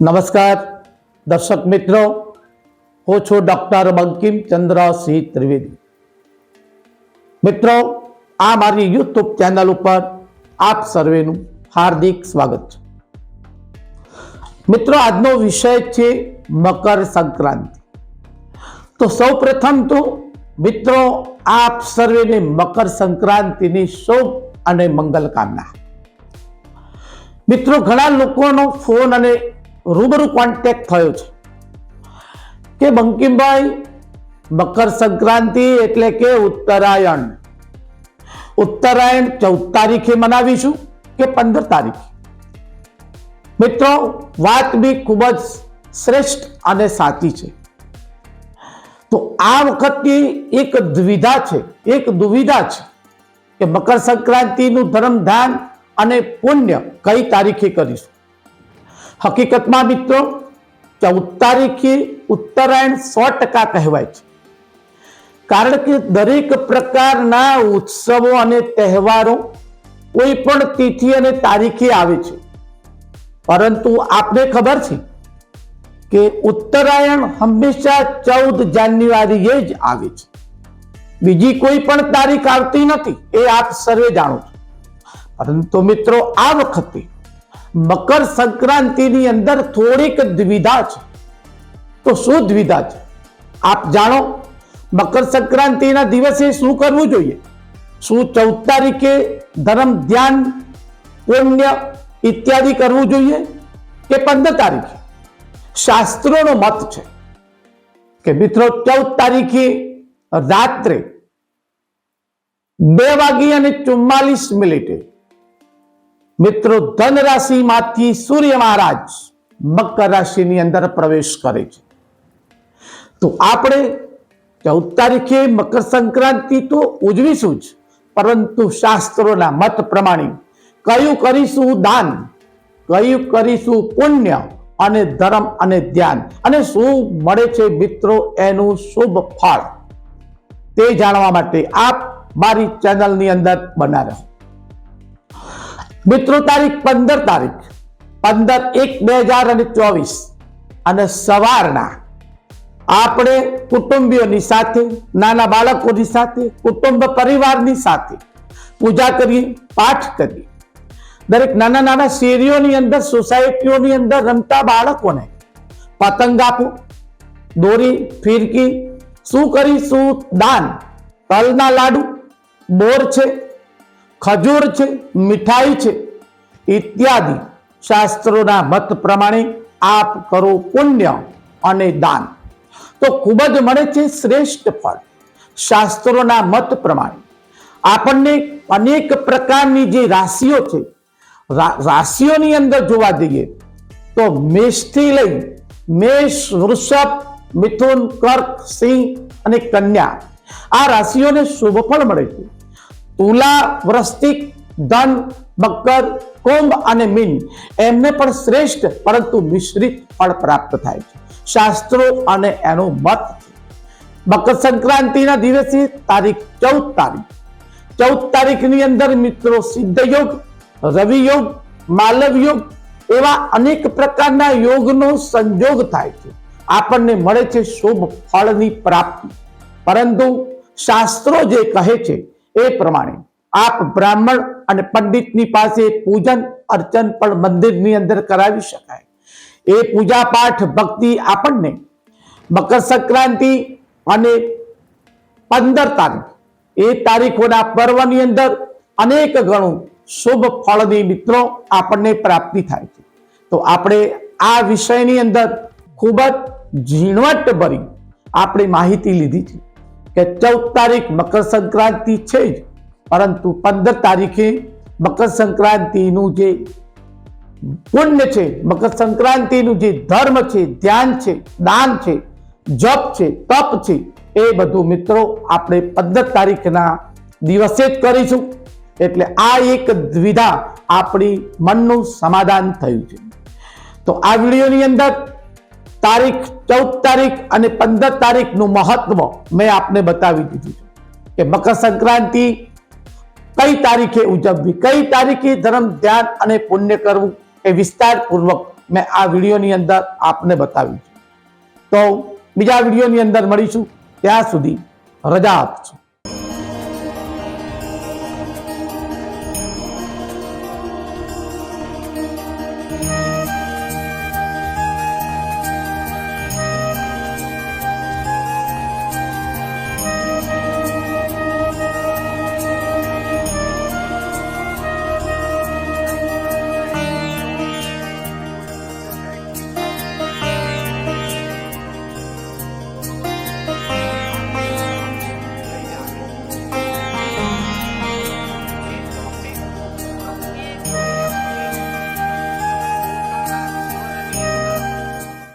નમસ્કાર દર્શક મિત્રો હું છું ડોક્ટર બંકિમ ચંદ્રસિંહ ત્રિવેદી મિત્રો આ મારી યુટ્યુબ ચેનલ ઉપર આપ સર્વેનું હાર્દિક સ્વાગત છે મિત્રો આજનો વિષય છે મકર સંક્રાંતિ તો સૌ પ્રથમ તો મિત્રો આપ સર્વેને મકર સંક્રાંતિની શુભ અને મંગલ કામના. મિત્રો, ઘણા લોકોનો ફોન અને રૂબરૂ કોન્ટેક્ટ થયો છે કે, બંકિમભાઈ, મકર સંક્રાંતિ એટલે કે ઉત્તરાયણ. ઉત્તરાયણ ચૌદ તારીખે મનાવીશું કે પંદર તારીખે? મિત્રો, વાત બી ખૂબ જ શ્રેષ્ઠ અને સાચી છે. તો આ વખતની એક દ્વિધા છે, એક દુવિધા છે કે મકર સંક્રાંતિનું ધર્મધાન અને પુણ્ય કઈ તારીખે કરીશું? હકીકતમાં મિત્રો, ચૌદ તારીખે ઉત્તરાયણ સો ટકા કહેવાય છે. કારણ કે દરેક પ્રકારના ઉત્સવો અને તહેવારો કોઈ પણ તિથિ અને તારીખે આવે છે. પરંતુ આપને ખબર છે કે ઉત્તરાયણ હંમેશા ચૌદ જાન્યુઆરીએ જ આવે છે. બીજી કોઈ પણ તારીખ આવતી નથી, એ આપ સર્વે જાણો છો. પરંતુ મિત્રો, આ વખતે મકર સંક્રાંતિની અંદર થોડીક દ્વિધા છે. તો શું દ્વિધા છે? આપ જાણો, મકર સંક્રાંતિના દિવસે શું કરવું જોઈએ? શું ચૌદ તારીખે ધર્મ ધ્યાન, પુણ્ય ઇત્યાદિ કરવું જોઈએ કે પંદર તારીખે? શાસ્ત્રોનો મત છે કે મિત્રો ચૌદ તારીખે રાત્રે બે વાગી અને ચુમ્માલીસ મિનિટે મિત્રો ધન રાશિમાંથી સૂર્ય મહારાજ મકર રાશિની અંદર પ્રવેશ કરે છે. તો આપણે ચૌદ તારીખે મકર સંક્રાંતિ તો ઉજવીશું જ, પરંતુ શાસ્ત્રોના મત પ્રમાણે કયું કરીશું દાન, કયું કરીશું પુણ્ય અને ધર્મ અને ધ્યાન. અને શું મળે છે મિત્રો એનું શુભ ફળ? તે જાણવા માટે આપ મારી ચેનલની અંદર બના રહો મિત્રો, તારીખ પંદર તારીખ, પંદર એક બે હજાર અને ચોવીસ. અને સવારના આપણે કુટુંબીઓની સાથે, નાના બાળકોની સાથે, કુટુંબ પરિવારની સાથે પૂજા કરીએ, પાઠ કરીએ. દરેક નાના નાના શેરીઓની અંદર, સોસાયટીઓની અંદર રમતા બાળકોને પતંગ આપો, દોરી, ફિરકી, શું કરીશું દાન, તલના લાડુ, બોર છે, ખજૂર છે, મીઠાઈ છે, ઇત્યાદિ શાસ્ત્રોના મત પ્રમાણે આપ કરો પુણ્ય અને દાન. તો ખૂબ જ મળે છે શ્રેષ્ઠ ફળ. શાસ્ત્રોના મત પ્રમાણે આપણને અનેક પ્રકારની જે રાશિઓ છે રાશિઓની અંદર જોવા જઈએ તો મેષથી લઈ મેષ, વૃષભ, મિથુન, કર્ક, સિંહ અને કન્યા આ રાશિઓને શુભ ફળ મળે છે. તુલા, વૃશ્ચિક, ધન, મકર, કુંભ અને મીન એમને પણ શ્રેષ્ઠ પરંતુ મિશ્રિત ફળ પ્રાપ્ત થાય છે. શાસ્ત્રો અને એનો મત મકર સંક્રાંતિના દિવસે તારીખ ચૌદ તારીખ. ચૌદ તારીખની અંદર મિત્રો સિદ્ધ યોગ રવિ યોગ માલવ યોગ એવા અનેક પ્રકારના યોગનો સંજોગ થાય છે. આપણને મળે છે શુભ ફળની પ્રાપ્તિ. પરંતુ શાસ્ત્રો જે કહે છે એ પ્રમાણે આપ બ્રાહ્મણ અને પંડિતની પાસે પૂજન, અર્ચન પણ મંદિરની અંદર કરાવી શકાય. એ પૂજા પાઠ ભક્તિ આપણને મકર સંક્રાંતિ અને પંદર તારીખ, એ તારીખોના પર્વની અંદર અનેક ગણું શુભ ફળની મિત્રો આપણને પ્રાપ્તિ થાય છે. તો આપણે આ વિષયની અંદર ખૂબ જ ઝીણવટ ભરી આપણે માહિતી લીધી છે કે ચૌદ તારીખ મકર સંક્રાંતિ છે જ, પરંતુ પંદર તારીખે મકર સંક્રાંતિનું જે પુણ્ય છે, મકર સંક્રાંતિનું જે ધર્મ છે, ધ્યાન છે, દાન છે, જપ છે, તપ છે, એ બધું મિત્રો આપણે પંદર તારીખના દિવસે જ કરીશું. એટલે આ એક દ્વિધા આપણી મનનું સમાધાન થયું છે. તો આ વિડીયોની અંદર તારીખ ચૌદ તારીખ અને પંદર તારીખનું મહત્વ મેં આપને બતાવી દીધું છે કે મકર સંક્રાંતિ કઈ તારીખે ઉજવવી, કઈ તારીખે ધર્મ ધ્યાન અને પુણ્ય કરવું એ વિસ્તારપૂર્વક મેં આ વિડીયોની અંદર આપને બતાવ્યું છે. તો બીજા વિડીયોની અંદર મળીશું. ત્યાં સુધી રજા આપશું